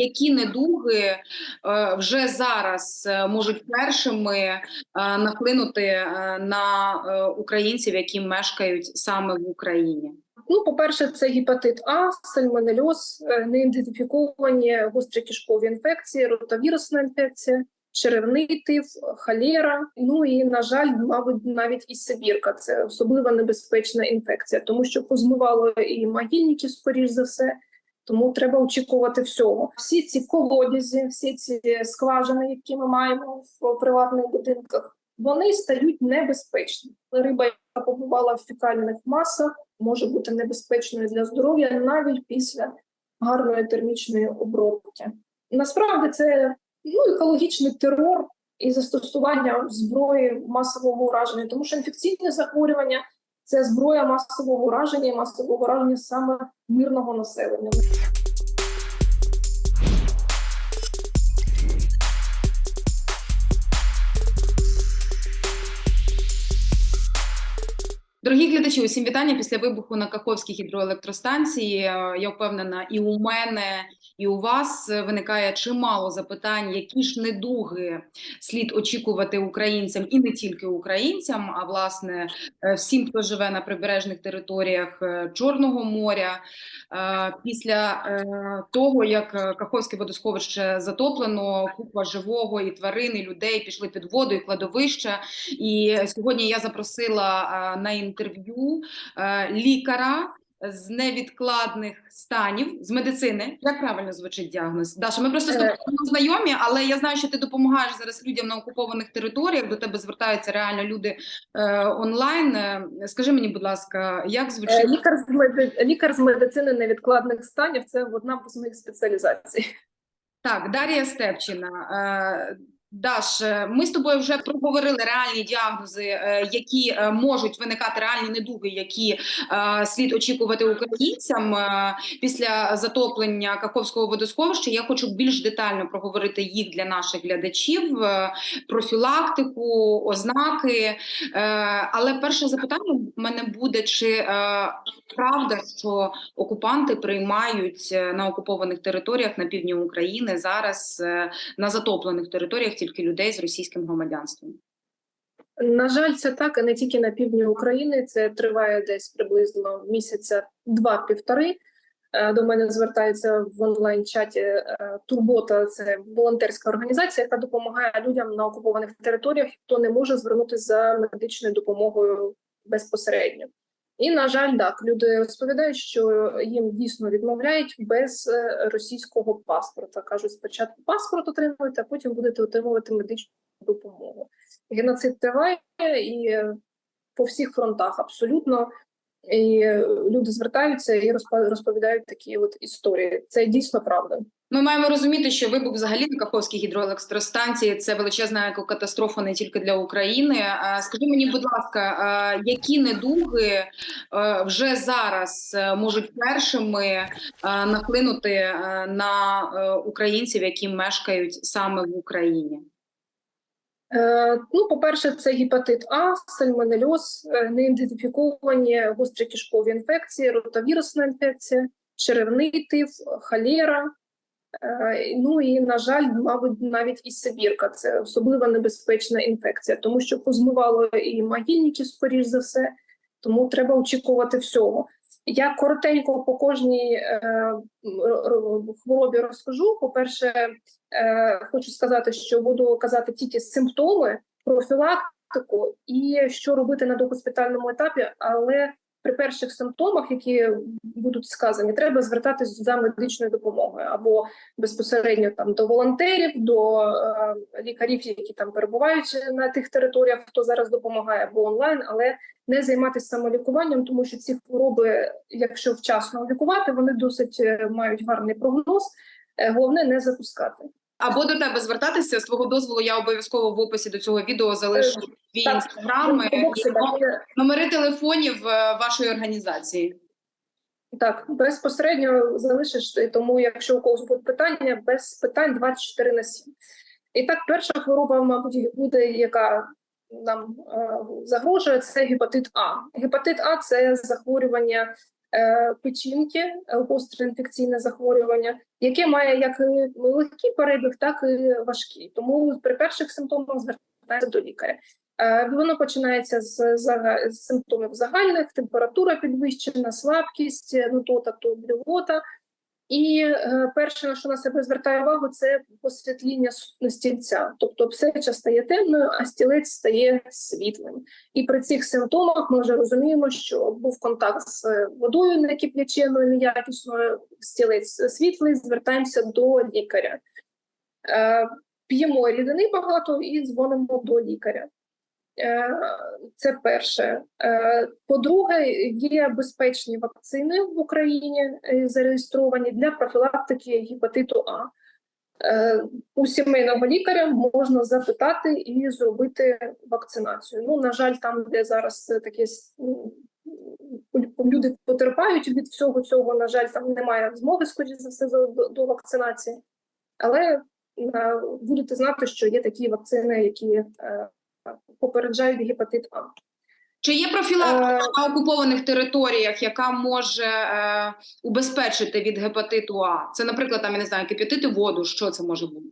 які недуги е, вже зараз е, можуть першими е, нахлинути е, на українців, які мешкають саме в Україні? Ну, по-перше, це гепатит А, сальмонельоз, неідентифіковані гострі кишкові інфекції, ротавірусна інфекція, черевний тиф, холера. Ну і, на жаль, мабуть, навіть і Сибірка. Це особливо небезпечна інфекція, тому що позмивало і могильників, скоріш за все. Тому треба очікувати всього. Всі ці колодязі, всі ці скважини, які ми маємо в приватних будинках, вони стають небезпечні. Риба, яка побувала в фекальних масах, може бути небезпечною для здоров'я навіть після гарної термічної обробки. Насправді це ну, екологічний терор і застосування зброї масового ураження, тому що інфекційні захворювання це зброя масового ураження і масового ураження саме мирного населення. Дорогі глядачі, усім вітання після вибуху на Каховській гідроелектростанції. Е, Я впевнена, і у мене, і у вас виникає чимало запитань, які ж недуги слід очікувати українцям, і не тільки українцям, а власне е, всім, хто живе на прибережних територіях е, Чорного моря. Е, Після е, того, як е, Каховське водосховище затоплено, купа живого і тварин, і людей пішли під воду, і кладовища. І сьогодні я запросила е, на інтерв'ю е, лікаря з невідкладних станів з медицини. Як правильно звучить діагноз? Даша, ми просто з тобою Е. знайомі, але я знаю, що ти допомагаєш зараз людям на окупованих територіях. До тебе звертаються реально люди е, онлайн. Е, Скажи мені, будь ласка, як Е, звучить? Лікар з лікар з медицини невідкладних станів це одна з моїх спеціалізацій. Так, Дар'я Степчина. Даш, е, ми з тобою вже проговорили реальні діагнози, е, які е, можуть виникати реальні недуги, які слід очікувати українцям після затоплення Каховського водосховища. Я хочу більш детально проговорити їх для наших глядачів, профілактику, ознаки. Але перше запитання в мене буде: чи правда, що окупанти приймають на окупованих територіях на півдні України зараз на затоплених територіях тільки людей з російським громадянством? На жаль, це так, і не тільки на півдні України. Це триває десь приблизно місяця два-півтори. Е, До мене звертається в онлайн-чаті е, Турбота. Це волонтерська організація, яка допомагає людям на окупованих територіях, хто не може звернутися за медичною допомогою безпосередньо. І на жаль, так люди розповідають, що їм дійсно відмовляють без е, російського паспорта. кажуть, спочатку паспорт отримуєте, а потім будете отримувати медичну допомогу. Геноцид триває і по всіх фронтах абсолютно. І люди звертаються і розповідають такі от історії. Це дійсно правда. Ми маємо розуміти, що вибух взагалі на Каховській гідроелектростанції це величезна екокатастрофа не тільки для України. Скажи мені, будь ласка, які недуги е, вже зараз е, можуть першими е, нахлинути е, на українців, які мешкають саме в Україні? Ну, по-перше, це гепатит А, сальмонельоз, неідентифіковані гострі кишкові інфекції, ротавірусна інфекція, черевний тиф, холера. Е, Ну і, на жаль, мабуть, навіть і Сибірка. Це особливо небезпечна інфекція, тому що позмивало і могильників, скоріш за все, тому треба очікувати всього. Я коротенько по кожній е, хворобі розкажу. По-перше, е, хочу сказати, що буду казати тільки симптоми, профілактику і що робити на догоспітальному етапі, але при перших симптомах, які будуть сказані, треба звертатись за медичною допомогою або безпосередньо там до волонтерів, до е, лікарів, які там перебувають на тих територіях, хто зараз допомагає, або онлайн, але не займатися самолікуванням, тому що ці хвороби, якщо вчасно лікувати, вони досить е, мають гарний прогноз. Е, Головне не запускати. Або до тебе звертатися з твого дозволу. Я обов'язково в описі до цього відео залишу твій інстаграм, Ну, номери телефонів е, вашої організації. Так, безпосередньо залишиш, ти, тому якщо у когось будуть питання, без питань 24 на 7. І так, перша хвороба, мабуть, буде, яка нам е, загрожує, це гепатит А. Гепатит А це захворювання печінки, е, гостре інфекційне захворювання, яке має як і легкий перебіг, так і важкий. Тому при перших симптомах звертається до лікаря. Е, Воно починається з, з симптомів загальних: температура підвищена, слабкість, е, нудота, то блювота. І е, перше, на що на себе звертає увагу, це посвітління стільця. Тобто псеча стає темною, а стілець стає світлим. І при цих симптомах ми вже розуміємо, що був контакт з е, водою некип'яченою, неякісною, стілець світлий, звертаємося до лікаря. Е, П'ємо рідини багато і дзвонимо до лікаря. Е, Це перше. Е, По-друге, є безпечні вакцини в Україні е, зареєстровані для профілактики гепатиту А. У сімейного лікаря можна запитати і зробити вакцинацію. Ну, на жаль, там, де зараз таке люди потерпають від всього цього, на жаль, там немає змоги, скоріше за все, до, вакцинації. Але будете знати, що є такі вакцини, які попереджають гепатит А. Чи є профілактика Е, на окупованих територіях, яка може е, убезпечити від гепатиту А? Це, наприклад, там я не знаю, кип'ятити воду. Що це може бути?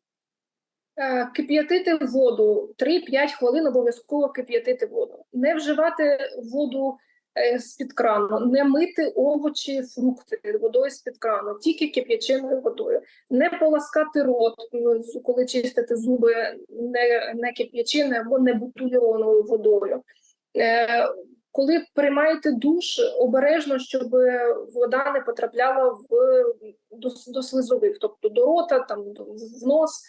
Е, Кип'ятити воду 3-5 хвилин обов'язково кип'ятити воду. Не вживати воду е, з-під крану, не мити овочі, фрукти водою з-під крану, тільки кип'яченою водою. Не поласкати рот, коли чистити зуби не, не кип'яченою або не бутильованою водою. Е, Коли приймаєте душ, обережно, щоб вода не потрапляла в до, до слизових, тобто до рота, там в нос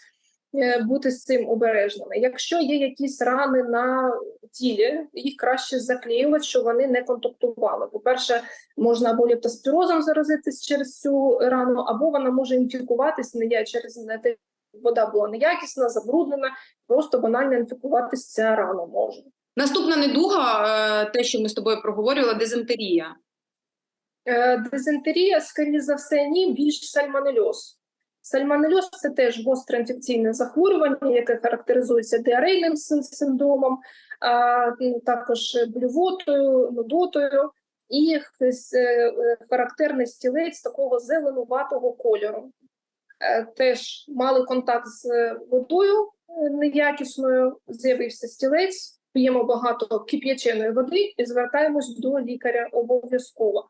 бути з цим обережними. Якщо є якісь рани на тілі, їх краще заклеювати, щоб вони не контактували. По-перше, можна або лептоспірозом заразитись через цю рану, або вона може інфікуватись не через не те, вода була неякісна, забруднена, просто банально інфікуватись ця рана може. Наступна недуга, е, те, що ми з тобою проговорювали, дизентерія. Е, Дизентерія, скоріше за все, ні, більш сальмонельоз. Сальмонельоз – це теж гостре інфекційне захворювання, яке характеризується діарейним синдромом, а також блювотою, нудотою і е, характерний стілець такого зеленуватого кольору. Е, Теж мали контакт з водою е, неякісною, з'явився стілець, п'ємо багато кип'яченої води і звертаємось до лікаря обов'язково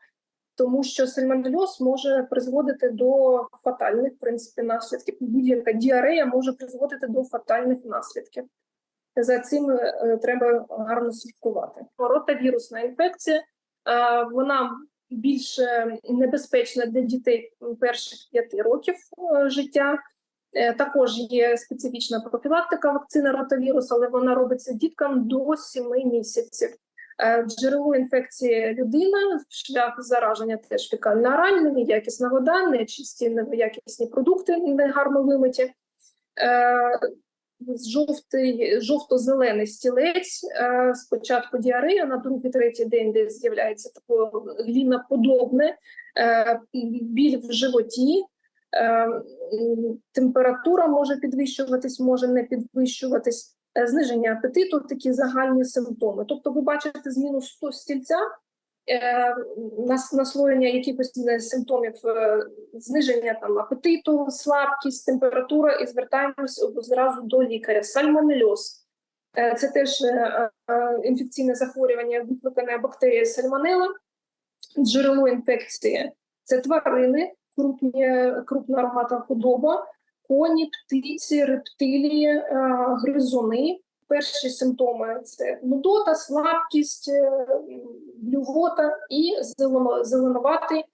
тому що сальмонельоз може призводити до фатальних в принципі наслідків. Будь-яка діарея може призводити до фатальних наслідків. За цим е, треба гарно слідкувати. Ротавірусна інфекція е, вона більш е, небезпечна для дітей перших п'яти років е, життя. Також є специфічна профілактика вакцини ротавірус, але вона робиться діткам до 7 місяців. Е, Джерело інфекції людина, шлях зараження теж фекально-оральний, неякісна вода, нечисті, неякісні продукти, негарно вимиті. Е, Жовтий, жовто-зелений стілець, е, спочатку діарея, на другий, третій день, де з'являється таке гліноподобне, біль в животі, температура може підвищуватись, може не підвищуватись зниження апетиту, такі загальні симптоми. Тобто, ви бачите зміну стільця, е, наслоєння якихось е, симптомів, е, зниження там апетиту, слабкість, температура, і звертаємось зразу до лікаря. Сальмонельоз. Е, Це теж е, е, інфекційне захворювання, викликане бактерією сальмонела. Джерело інфекції це тварини, крупні, крупна рогата худоба, коні, птиці, рептилії, е, гризуни. Перші симптоми це нудота, слабкість, е, блювота і зеленуватий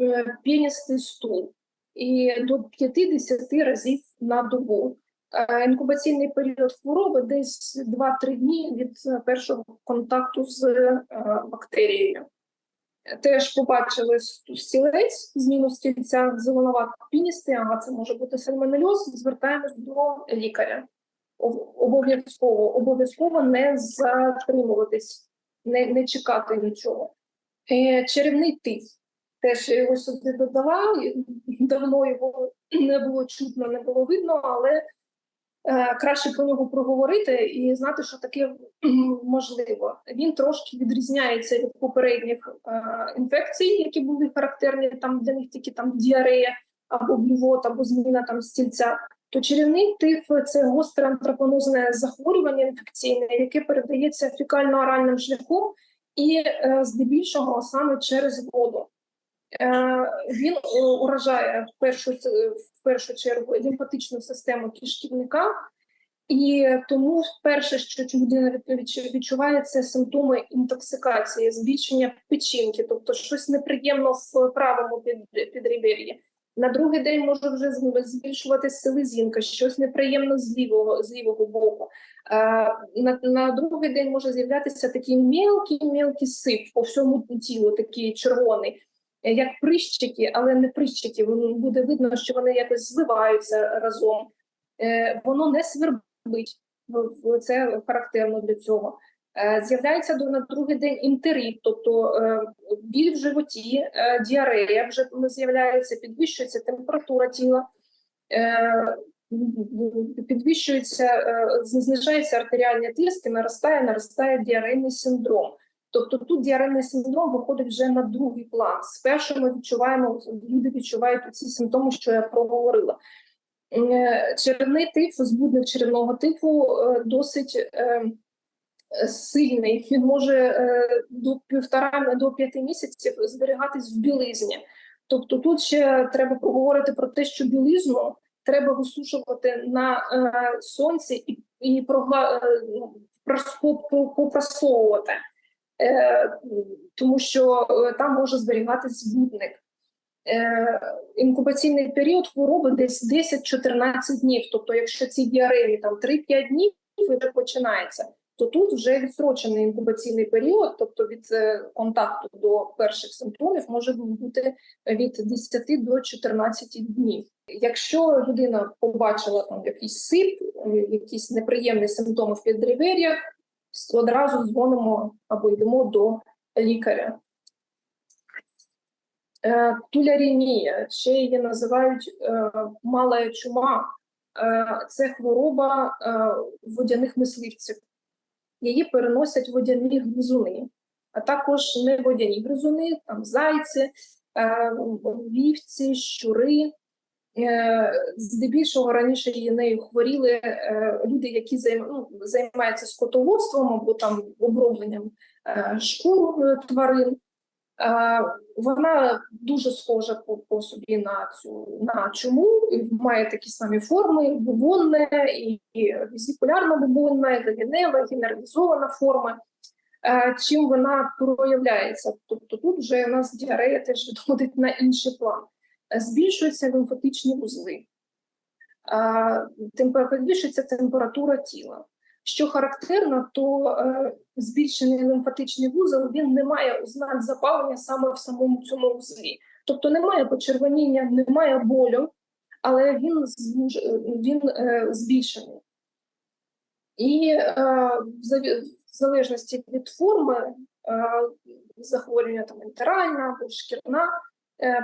е, піністий стул. І до 50 разів на добу. Інкубаційний період хвороби десь 2-3 дні від першого контакту з бактерією. Теж побачили стілець, зміну стільця піністий, ага, це може бути сальмонельоз, звертаємось до лікаря. Обов'язково, обов'язково не затримуватись, не, не чекати нічого. Е, черевний тиф. Теж я його собі додала, давно його не було чутно, не було видно, але краще про нього проговорити і знати, що таке можливо. Він трошки відрізняється від попередніх е, інфекцій, які були характерні там для них тільки там діарея або блювот, або зміна там стільця. То черевний тиф це гостре антропонозне захворювання інфекційне, яке передається фекально-оральним шляхом і е, здебільшого саме через воду. Е, він е, уражає в першу, в першу чергу лімфатичну систему кишківника, і тому перше, що людина від- відчу- відчуває, це симптоми інтоксикації, збільшення печінки, тобто щось неприємно в правому під, підребер'ї. На другий день може вже збільшувати селезінка, щось неприємно з лівого, з лівого боку. Е, на, на другий день може з'являтися такий мелкий мелкий сип по всьому тілу, такий червоний, як прищики, але не прищики. Буде видно, що вони якось зливаються разом. Е, воно не свербить, це характерно для цього. Е, З'являється на другий день інтерит, тобто е, біль в животі, е, діарея вже з'являється, підвищується температура тіла, е, підвищується, е, знижається артеріальний тиск і наростає, наростає діарейний синдром. Тобто тут діарейний синдром виходить вже на другий план. Спершу ми відчуваємо, люди відчувають ці симптоми, що я проговорила. Е, Черевний тиф, збудник черевного типу досить е, сильний. Він може до півтора до п'яти місяців зберігатись в білизні. Тобто тут ще треба поговорити про те, що білизну треба висушувати на сонці і, і прогла, ну, попрасовувати, тому що е, там може зберігатись збудник. Е, інкубаційний період хвороби десь 10-14 днів. Тобто, якщо ці діареї там 3-5 днів вже починається, то тут вже відсрочений інкубаційний період, тобто від е, контакту до перших симптомів може бути від 10 до 14 днів. Якщо людина побачила там якийсь сип, е, якісь неприємні симптоми в підребер'ях, одразу дзвонимо або йдемо до лікаря. Е, Тулярінія, ще її називають е, мала чума. Е, це хвороба водяних мисливців. Її переносять водяні гризуни, а також не водяні гризуни, там зайці, вівці, щури. Е, Здебільшого раніше її нею хворіли е, люди, які ну, займаються скотоводством або там обробленням е, шкур тварин. Вона дуже схожа по, по собі на цю на чуму, має такі самі форми: бубонне, і, і візикулярно бубонна, і генералізована форма. Чим вона проявляється? Тобто тут вже у нас діарея теж відходить на інший план. Е, Збільшуються лімфатичні вузли, е, підвищується температура тіла. Що характерно, то е, збільшений лімфатичний вузол він не має ознак запалення саме в самому цьому вузлі. Тобто немає почервоніння, немає болю, але він, звуж- він е, збільшений. І е, в залежності від форми е, захворювання там інтеральна або шкірна, е,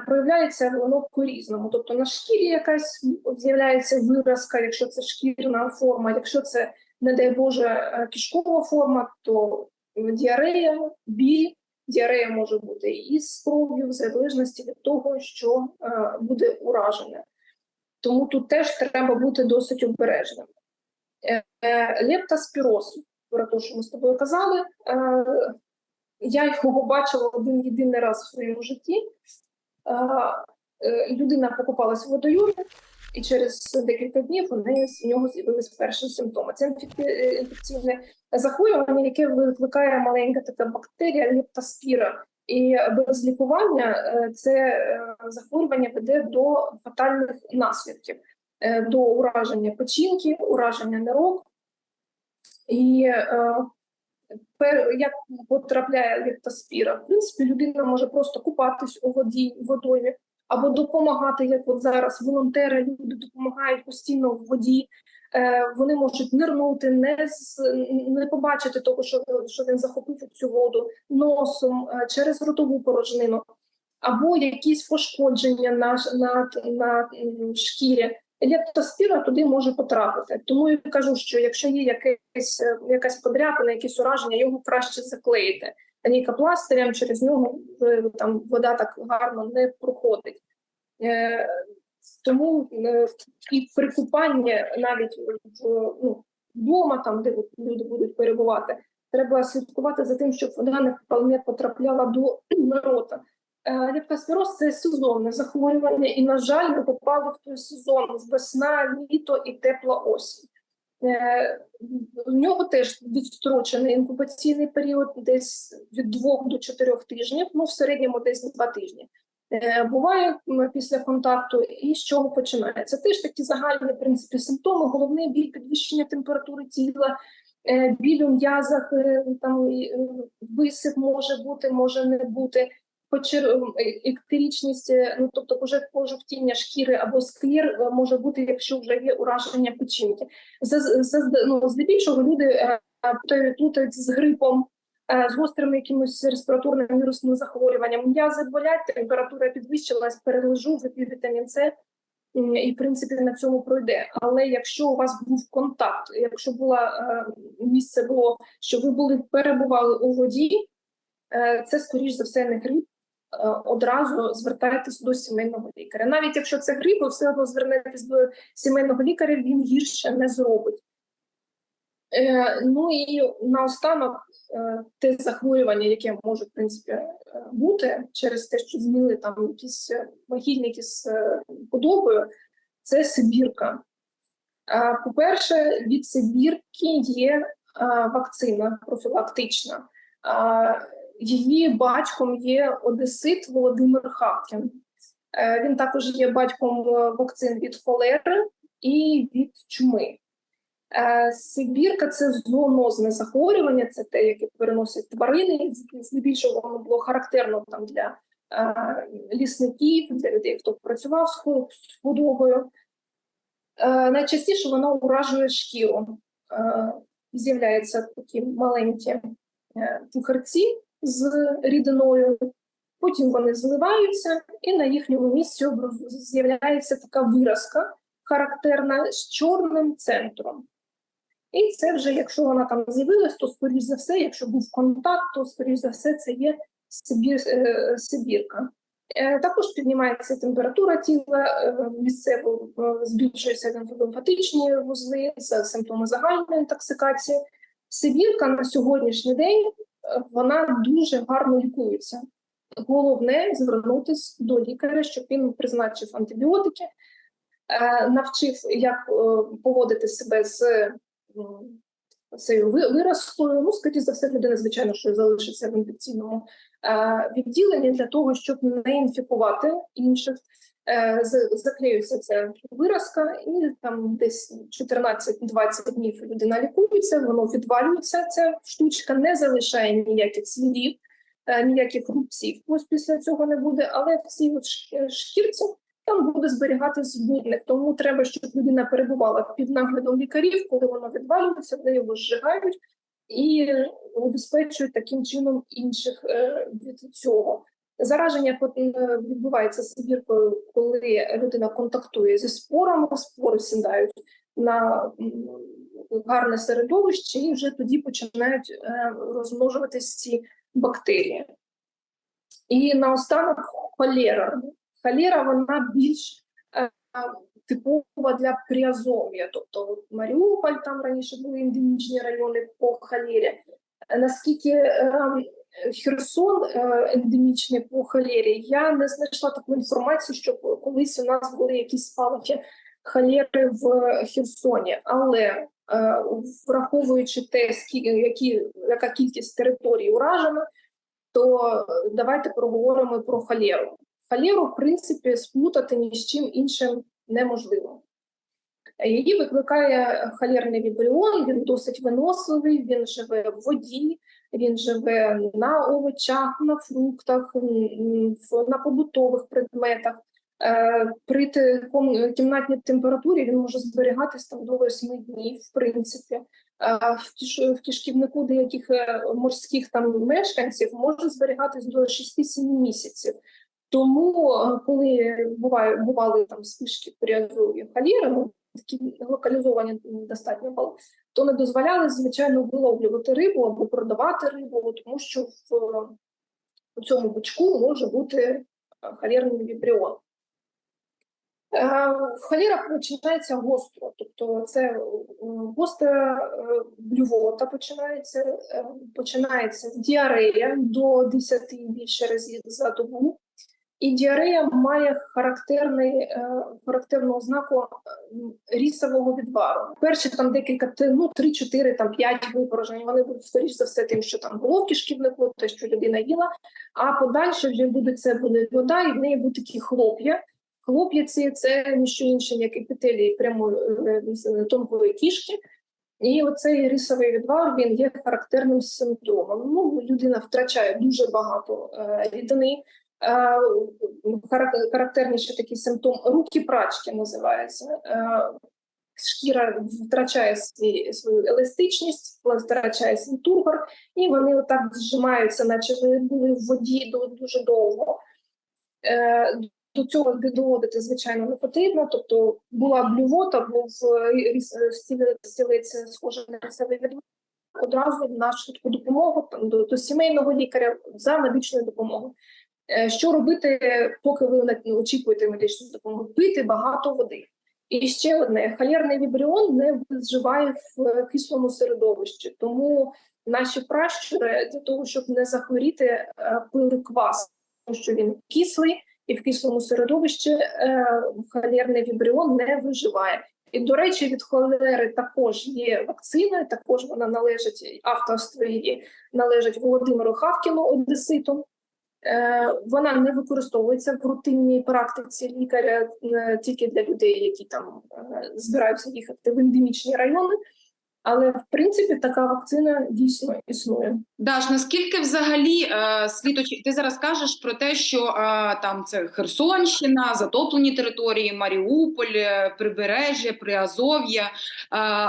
проявляється воно по-різному. Тобто на шкірі якась з'являється виразка, якщо це шкірна форма, якщо це не дай Боже, е, кишкова форма, то діарея, біль. Діарея може бути і з кров'ю, в залежності від того, що е, буде уражене. Тому тут теж треба бути досить обережним. Е, е, Лептоспіроз, про те, що ми з тобою казали, е, я його бачила один єдиний раз в своєму житті. Е, е, людина покупалась в і через декілька днів у неї з нього з'явились перші симптоми. Це е, інфекційне захворювання, яке викликає маленька така бактерія лептоспіра. І без лікування це захворювання веде до фатальних наслідків, до ураження печінки, ураження нирок. І як потрапляє лептоспіра? В принципі, людина може просто купатись у воді водоймі, або допомагати, як от зараз волонтери люди допомагають постійно в воді. Е, вони можуть нирнути, не з не побачити того, що, що він захопив цю воду носом е, через ротову порожнину, або якісь пошкодження на, на, на шкірі, лептоспіра туди може потрапити. Тому я кажу, що якщо є якесь, е, якась подряпина, якісь ураження, його краще заклеїти. Лейкопластирем через нього е, там вода так гарно не проходить. Е, тому і при купанні навіть ну, вдома, там де люди будуть перебувати, треба слідкувати за тим, щоб вода не потрапляла до рота. Е, Лептоспіроз – це сезонне захворювання, і, на жаль, ми попали в той сезон весна, літо і тепла осінь. Е, У нього теж відстрочений інкубаційний період, десь від двох до чотирьох тижнів, ну в середньому десь два тижні. Е, Буває після контакту, і з чого починається? Теж такі загальні в принципі симптоми: головний біль, підвищення температури тіла, е, біль у м'язах, е, там е, висип може бути, може не бути. Почер... е, Ектерічність, е, ну тобто уже пожовтіння шкіри або склір е, може бути, якщо вже є ураження печінки. За, за, ну, здебільшого люди е, плутають- з грипом, з гострими якимось респіраторними вірусними захворюванням. М'язи болять, температура підвищилась, перележу, вип'ю вітамін С, і в принципі на цьому пройде. Але якщо у вас був контакт, якщо була е, місце було, що ви були перебували у воді, це скоріш за все не грип. Е, Одразу звертайтесь до сімейного лікаря. Навіть якщо це грип, ви все одно звернетесь до сімейного лікаря, він гірше не зробить. Е, ну і наостанок е, те захворювання, яке може в принципі бути через те, що зміни там якісь вагітники з подобою, це сибірка. По-перше, від сибірки є вакцина профілактична. Її батьком є одесит Володимир Хавкін. Е, Він також є батьком е, вакцин від холери і від чуми. Е, Сибірка це зоонозне захворювання, це те, яке переносять тварини. Здебільшого воно було характерно там для лісників, для людей, хто працював з ху- худобою. Найчастіше воно уражує шкіру. З'являються такі маленькі пухарці з рідиною, потім вони зливаються, і на їхньому місці з'являється така виразка характерна з чорним центром. І це вже, якщо вона там з'явилась, то скоріш за все, якщо був контакт, то скоріш за все це є Сибір, е, Сибірка. Е, Також піднімається температура тіла, е, місцево е, збільшуються лімфатичні вузли, це симптоми загальної інтоксикації. Сибірка на сьогоднішній день вона дуже гарно лікується. Головне звернутися до лікаря, щоб він призначив антибіотики, е, навчив, як е, поводити себе з цією ви- виразкою. Ну, скоріше за все, людина, звичайно, що залишиться в інфекційному е, відділенні для того, щоб не інфікувати інших. Е, Заклеюється ця виразка, і там десь 14-20 днів людина лікується, воно відвалюється. Ця штучка не залишає ніяких слідів, е, ніяких рубців. Ось після цього не буде, але в цій от ш- шкірці там буде зберігатись збудник. Тому треба, щоб людина перебувала під наглядом лікарів, коли воно відвалюється, вони його зжигають і убезпечують таким чином інших е, від цього. Зараження е, відбувається сибіркою, коли людина контактує зі спорами, спори сідають на гарне середовище, і вже тоді починають е, розмножуватись ці бактерії. І наостанок холера. Холера вона більш е, типова для пріазов'я. Тобто Маріуполь, там раніше були ендемічні райони по холері. Наскільки Херсон е, ендемічний по холері, я не знайшла таку інформацію, що колись у нас були якісь спалахи холери в Херсоні, але е, враховуючи те, які, яка кількість територій уражена, то давайте проговоримо про холеру. Холеру, в принципі, сплутати ні з чим іншим неможливо. Її викликає холерний вібріон, він досить виносливий, він живе в воді, він живе на овочах, на фруктах, на побутових предметах. Е, При кімнатній температурі він може зберігатись там до 8 днів, в принципі. А в киш- кишківнику деяких е, морських там мешканців може зберігатись до 6-7 місяців. Тому, е, коли буває, бували там спишки пріазові холєри, ну, такі локалізовані достатньо були, то не дозволяли, звичайно, виловлювати рибу або продавати рибу, тому що в, у цьому бичку може бути е, холєрний вібріон. Е, Холера починається гостро, тобто це е, гостра блювота починається, починається діарея до 10 і більше разів за добу. І діарея має характерний, е, характерну ознаку е, рісового відвару. Перші там декілька, ну 3-4, там 5 випорожень, вони будуть скоріш за все тим, що там головки шкіднику, те, що людина їла, а подальше вже буде це буде вода, і в неї будуть такі хлоп'я. Хлоп'я ці це ніщо інше, як епітелії прямої е, тонкої кішки. І оцей рисовий відвар він є характерним симптомом. Ну, людина втрачає дуже багато рідини. Е, характерніший такий симптом руки прачки називається. Е, шкіра втрачає свій, свою еластичність, втрачає свій тургор, і вони отак зжимаються, наче вони були в воді дуже довго. Е, до цього доводити, звичайно, не потрібно. Тобто була блювота, був стілець схожий на рисовий відвар, одразу на швидку допомогу до, до сімейного лікаря за медичною допомогою. Е, Що робити, поки ви не очікуєте медичну допомогу? Пити багато води. І ще одне: холерний вібріон не виживає в кислому середовищі, тому наші пращури для того, щоб не захворіти, е, пили квас, тому що він кислий і в кислому середовищі е, вібріон не виживає. І, до речі, від холери також є вакцина, також вона належить авторство її належить Володимиру Хавкіну одеситу. Е, вона не використовується в рутинній практиці лікаря е, тільки для людей, які там е, збираються їхати в ендемічні райони. Але в принципі така вакцина дійсно існує. Даш, наскільки взагалі е, світ очі... ти зараз кажеш про те, що е, там це Херсонщина, затоплені території, Маріуполь, е, Прибережжя, Приазов'я. Е,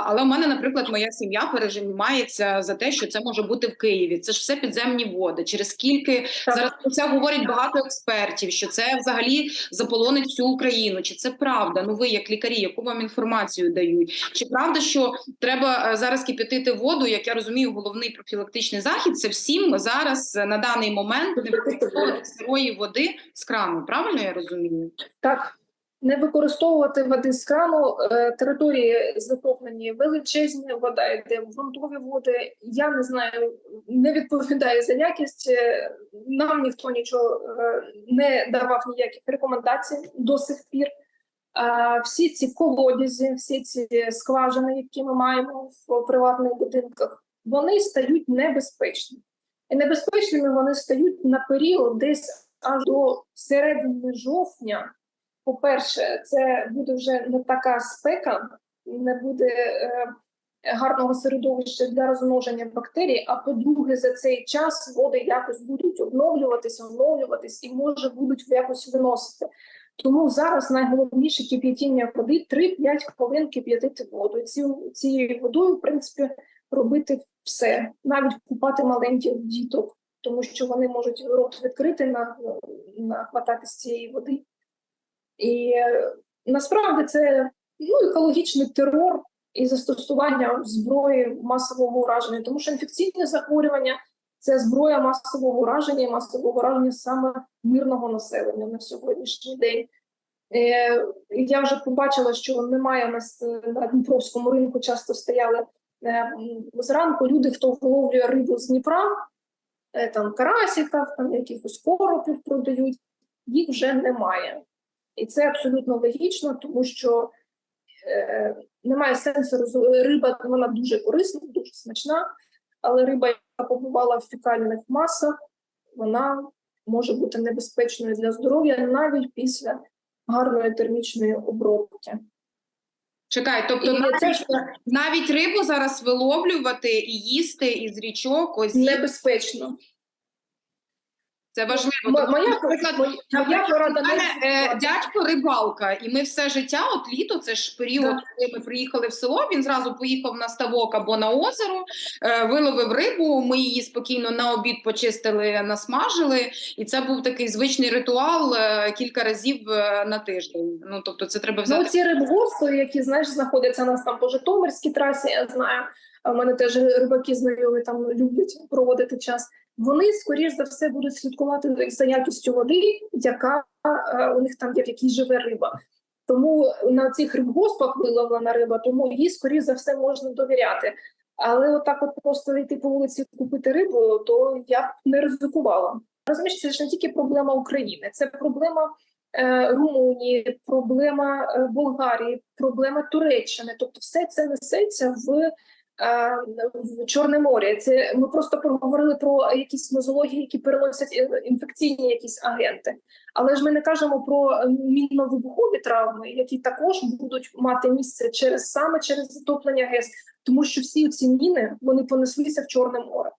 але в мене, наприклад, моя сім'я пережимається за те, що це може бути в Києві. Це ж все підземні води. Через скільки Так. зараз про це говорять багато експертів, що це взагалі заполонить всю Україну. Чи це правда? Ну ви як лікарі, яку вам інформацію дають? Чи правда, що треба зараз кипятити воду? Як я розумію, головний профілактичний захід це всім зараз е, на даний момент не використовувати сирої води з крану. Правильно я розумію? Так, не використовувати води з крану. Е, Території затоплені величезні, вода йде в ґрунтові води. Я не знаю, не відповідаю за якість. Е, Нам ніхто нічого е, не давав ніяких рекомендацій до сих пір. Всі ці колодязі, всі ці скважини, які ми маємо в приватних будинках, вони стають небезпечні. І небезпечними вони стають на період десь аж до середини жовтня. По-перше, це буде вже не така спека, не буде е, гарного середовища для розмноження бактерій. А по-друге, за цей час води якось будуть обновлюватися, оновлюватись і може будуть якось виносити. Тому зараз найголовніше кип'ятіння води 3-5 хвилин кип'ятити воду. Ці, цією водою, в принципі, робити все, навіть купати маленьких діток, тому що вони можуть рот відкрити на, нахвататись цієї води. І е, насправді це ну, екологічний терор і застосування зброї масового ураження, тому що інфекційні захворювання це зброя масового ураження і масового ураження саме мирного населення на сьогоднішній день. Е, я вже побачила, що немає у е, на Дніпровському ринку, часто стояли е, зранку люди, хто виловлює рибу з Дніпра, там карасиків, там якихось коропів продають, їх вже немає. І це абсолютно логічно, тому що немає сенсу роз- риба, вона дуже корисна, дуже смачна, але риба, побувала в фекальних масах, вона може бути небезпечною для здоров'я навіть після гарної термічної обробки. Чекай, тобто І навіть, це навіть рибу зараз виловлювати і їсти із річок, ось небезпечно. Це важливо. М- моя, моя, порада не мене е, дядько рибалка, і ми все життя, от літо, це ж період, Да. коли ми приїхали в село. Він зразу поїхав на ставок або на озеро, е, виловив рибу. Ми її спокійно на обід почистили, насмажили. І це був такий звичний ритуал е, кілька разів е, на тиждень. Ну тобто, це треба Ну, ці рибгоспи, які знаєш, знаходяться у нас там по Житомирській трасі, я знаю. В мене теж рибаки знайомі там люблять проводити час. Вони, скоріш за все, будуть слідкувати за якістю води, яка е, у них там є, в якій живе риба. Тому на цих рибгоспах виловлена риба, тому їй, скоріш за все, можна довіряти. Але отак, от просто йти по вулиці купити рибу, то я б не ризикувала. Розумієш, це ж не тільки проблема України, це проблема е, Румунії, проблема е, Болгарії, проблема Туреччини. Тобто, все це несеться в, в Чорне море. Це ми просто проговорили про якісь нозології, які переносять е, інфекційні якісь агенти. Але ж ми не кажемо про е, мінно-вибухові травми, які також будуть мати місце через саме через затоплення ГЕС, тому що всі ці міни вони понеслися в Чорне море.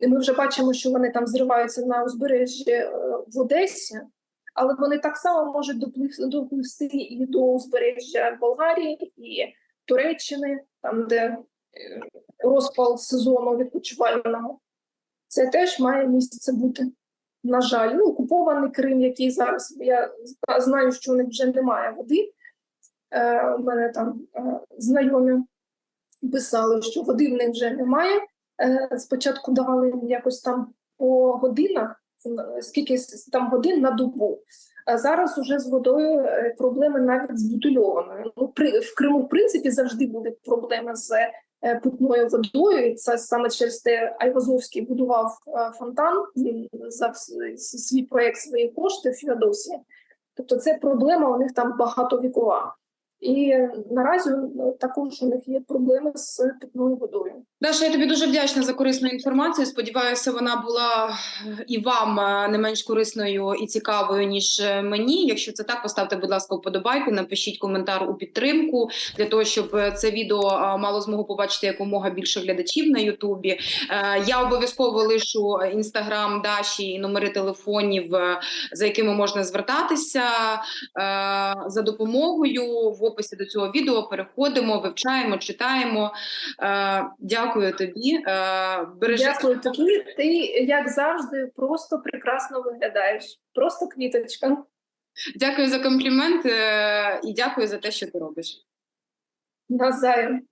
І ми вже бачимо, що вони там зриваються на узбережжі е, в Одесі, але вони так само можуть доплив- і до узбережжя Болгарії і Туреччини, там де е, розпал сезону відпочивального. Це теж має місце бути. На жаль, ну, окупований Крим, який зараз я знаю, що у них вже немає води. Е, у мене там е, знайомі писали, що води в них вже немає. Е, спочатку давали якось там по годинах, скільки там годин на добу. А зараз уже з водою е, проблеми навіть з бутильованою. Ну, при, в Криму, в принципі, завжди були проблеми з е, питною водою. І це саме через те Айвазовський будував е, фонтан за свій проект свої кошти в Феодосії. Тобто це проблема у них там багатовікова. І наразі ну, також у них є проблеми з питною водою. Даша, я тобі дуже вдячна за корисну інформацію. Сподіваюся, вона була і вам е, не менш корисною і цікавою, ніж е, мені. Якщо це так, поставте, будь ласка, вподобайку, напишіть коментар у підтримку для того, щоб е, це відео е, мало змогу побачити якомога більше глядачів на Ютубі. Е, Я обов'язково лишу інстаграм Даші і номери телефонів, е, за якими можна звертатися е, за допомогою. В описі до цього відео переходимо, вивчаємо, читаємо. Е, Дякую тобі. Е, Бережи Дякую тобі. Ти, як завжди, просто прекрасно виглядаєш. Просто квіточка. Дякую за комплімент е, і дякую за те, що ти робиш. Назаєм.